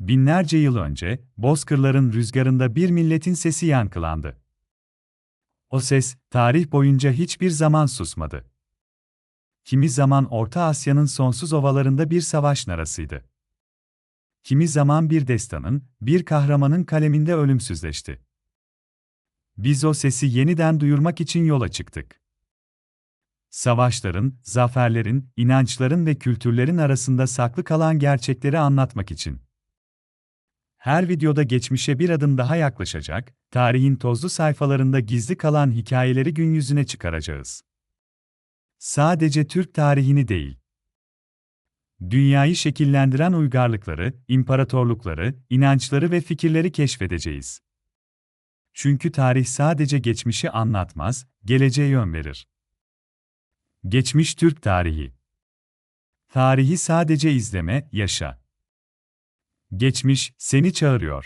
Binlerce yıl önce, bozkırların rüzgarında bir milletin sesi yankılandı. O ses, tarih boyunca hiçbir zaman susmadı. Kimi zaman Orta Asya'nın sonsuz ovalarında bir savaş narasıydı. Kimi zaman bir destanın, bir kahramanın kaleminde ölümsüzleşti. Biz o sesi yeniden duyurmak için yola çıktık. Savaşların, zaferlerin, inançların ve kültürlerin arasında saklı kalan gerçekleri anlatmak için. Her videoda geçmişe bir adım daha yaklaşacak, tarihin tozlu sayfalarında gizli kalan hikayeleri gün yüzüne çıkaracağız. Sadece Türk tarihini değil, dünyayı şekillendiren uygarlıkları, imparatorlukları, inançları ve fikirleri keşfedeceğiz. Çünkü tarih sadece geçmişi anlatmaz, geleceğe yön verir. Geçmiş Türk tarihi. Tarihi sadece izleme, yaşa. Geçmiş seni çağırıyor.